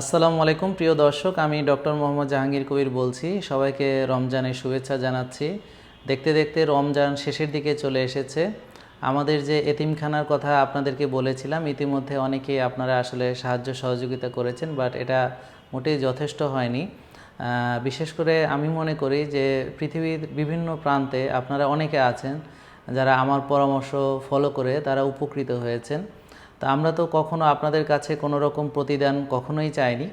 আসসালামু আলাইকুম, প্রিয় দর্শক। আমি ডক্টর মোহাম্মদ জাহাঙ্গীর কবির বলছি। সবাইকে রমজানের শুভেচ্ছা জানাচ্ছি। দেখতে দেখতে রমজান শেষের দিকে চলে এসেছে। আমাদের যে এতিমখানার কথা আপনাদেরকে বলেছিলাম, ইতিমধ্যে অনেকেই আপনারা আসলে সাহায্য সহযোগিতা করেছেন, বাট এটা মোটেই যথেষ্ট হয়নি। বিশেষ করে আমি মনে করি যে পৃথিবীর বিভিন্ন প্রান্তে আপনারা অনেকে আছেন যারা আমার পরামর্শ ফলো করে তারা উপকৃত হয়েছেন। তা আমরা তো কখনো আপনাদের কাছে কোনো রকম প্রতিদান কখনোই চাইনি।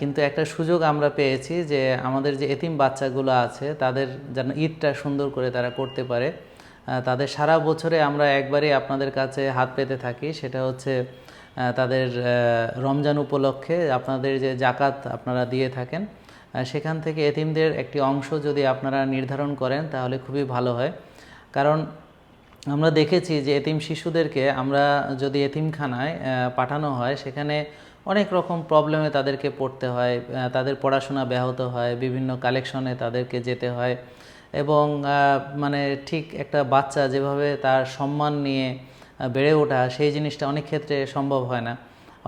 কিন্তু একটা সুযোগ আমরা পেয়েছি যে আমাদের যে এতিম বাচ্চাগুলো আছে, তাদের যেন ঈদটা সুন্দর করে তারা করতে পারে। তাদের সারা বছরে আমরা একবারই আপনাদের কাছে হাত পেতে থাকি, সেটা হচ্ছে তাদের রমজান উপলক্ষে আপনাদের যে জাকাত আপনারা দিয়ে থাকেন সেখান থেকে এতিমদের একটি অংশ যদি আপনারা নির্ধারণ করেন, তাহলে খুবই ভালো হয়। কারণ আমরা দেখেছি যে এতিম শিশুদেরকে আমরা যদি এতিমখানায় পাঠানো হয়, সেখানে অনেক রকম প্রবলেমে তাদেরকে পড়তে হয় তাদের পড়াশোনা ব্যাহত হয়, বিভিন্ন কালেকশনে তাদেরকে যেতে হয় এবং মানে ঠিক একটা বাচ্চা যেভাবে তার সম্মান নিয়ে বেড়ে ওঠা, সেই জিনিসটা অনেক ক্ষেত্রে সম্ভব হয় না।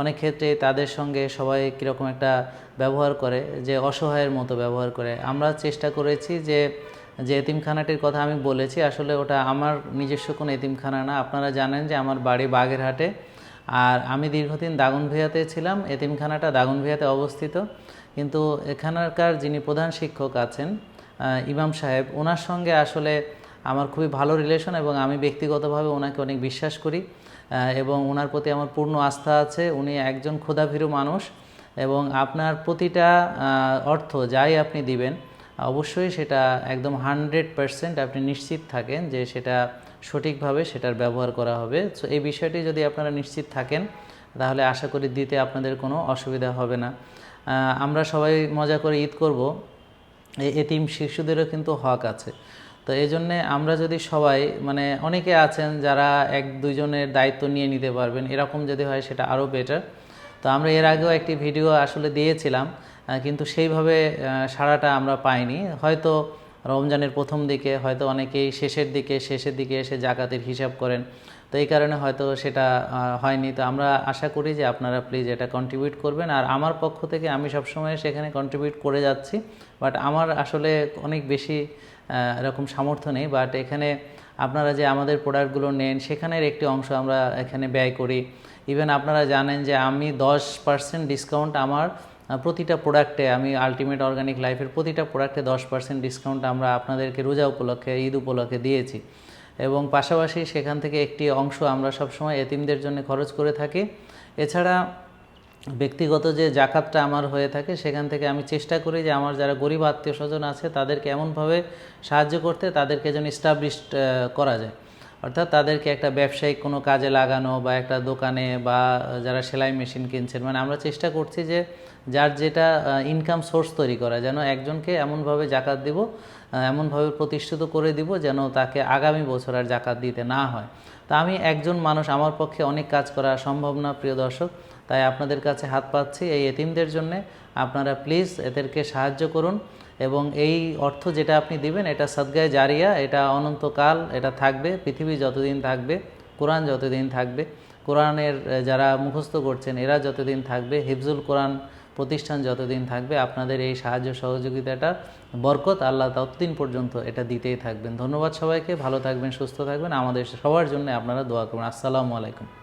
অনেক ক্ষেত্রে তাদের সঙ্গে সবাই কীরকম একটা ব্যবহার করে, যে অসহায়ের মতো ব্যবহার করে। আমরা চেষ্টা করেছি যে যে এতিমখানাটির কথা আমি বলেছি, আসলে ওটা আমার নিজস্ব কোনো এতিমখানা না। আপনারা জানেন যে আমার বাড়ি বাগেরহাটে। আর আমি দীর্ঘদিন দাগনভূয়াতে ছিলাম, এতিমখানাটা দাগনভূয়াতে অবস্থিত। কিন্তু এখানকার যিনি প্রধান শিক্ষক আছেন ইমাম সাহেব, ওনার সঙ্গে আসলে আমার খুবই ভালো রিলেশন এবং আমি ব্যক্তিগতভাবে ওনাকে অনেক বিশ্বাস করি। এবং ওনার প্রতি আমার পূর্ণ আস্থা আছে। উনি একজন ক্ষুধাভীরু মানুষ এবং আপনার প্রতিটা অর্থ যাই আপনি দিবেন অবশ্যই সেটা একদম হান্ড্রেড পারসেন্ট আপনি নিশ্চিত থাকেন যে সেটা সঠিকভাবে সেটার ব্যবহার করা হবে। সো এই বিষয়টি যদি আপনারা নিশ্চিত থাকেন, তাহলে আশা করি দিতে আপনাদের কোনো অসুবিধা হবে না। আমরা সবাই মজা করে ঈদ করব। এতিম শিশুদেরও কিন্তু হক আছে। তো এই জন্যে আমরা যদি সবাই মানে অনেকে আছেন যারা এক দুইজনের দায়িত্ব নিয়ে নিতে পারবেন, এরকম যদি হয় সেটা আরও বেটার তো আমরা এর আগেও একটি ভিডিও আসলে দিয়েছিলাম। কিন্তু সেইভাবে সাড়াটা আমরা পাইনি। হয়তো রমজানের প্রথম দিকে, হয়তো অনেকেই শেষের দিকে শেষের দিকে এসে জাকাতের হিসাব করেন। তো এই কারণে হয়তো সেটা হয়নি। তো আমরা আশা করি যে আপনারা প্লিজ এটা কন্ট্রিবিউট করবেন। আর আমার পক্ষ থেকে আমি সবসময় সেখানে কন্ট্রিবিউট করে যাচ্ছি। বাট আমার আসলে অনেক বেশি এরকম সামর্থ্য নেই। বাট এখানে আপনারা যে আমাদের প্রোডাক্টগুলো নেন, সেখানের একটি অংশ আমরা এখানে ব্যয় করি। ইভেন আপনারা জানেন যে আমি দশ পার্সেন্ট ডিসকাউন্ট আমার প্রতিটা প্রোডাক্টে আমি আলটিমেট অর্গানিক লাইফের প্রতিটা প্রোডাক্টে দশ পার্সেন্ট ডিসকাউন্ট আমরা আপনাদেরকে রোজা উপলক্ষে, ঈদ উপলক্ষে দিয়েছি। এবং পাশাপাশি সেখান থেকে একটি অংশ আমরা সবসময় এতিমদের জন্য খরচ করে থাকি। এছাড়া ব্যক্তিগত যে জাকাতটা আমার হয়ে থাকে, সেখান থেকে আমি চেষ্টা করি যে আমার যারা গরিব আত্মীয় স্বজন আছে, তাদেরকে এমনভাবে সাহায্য করতে, তাদেরকে যেন স্টাবলিশড করা যায়। অর্থাৎ তাদেরকে একটা ব্যবসায়িক কোনো কাজে লাগানো বা একটা দোকানে বা যারা সেলাই মেশিন কিনছেন মানে আমরা চেষ্টা করছি যে যার যেটা ইনকাম সোর্স তৈরি করা, যেন একজনকে এমনভাবে জাকাত দিব এমনভাবে প্রতিষ্ঠিত করে দিব যেন তাকে আগামী বছর আর জাকাত দিতে না হয়। তা আমি একজন মানুষ, আমার পক্ষে অনেক কাজ করা সম্ভব না, প্রিয় দর্শক। তাই আপনাদের কাছে হাত পাচ্ছি এই এতিমদের জন্যে। আপনারা প্লিজ এদেরকে সাহায্য করুন এবং এই অর্থ যেটা আপনি দিবেন, এটা সদ্গায় জারিয়া, এটা অনন্তকাল এটা থাকবে, পৃথিবী যতদিন থাকবে, কোরআন যতদিন থাকবে, কোরআনের যারা মুখস্থ করছেন, এরা যতদিন থাকবে, হিফজুল কোরআন প্রতিষ্ঠান যতদিন থাকবে, আপনাদের এই সাহায্য সহযোগিতাটা, বরকত আল্লাহ ততদিন পর্যন্ত এটা দিতেই থাকবেন। ধন্যবাদ সবাইকে, ভালো থাকবেন, সুস্থ থাকবেন। আমাদের সবার জন্য আপনারা দোয়া করবেন আসসালামু আলাইকুম।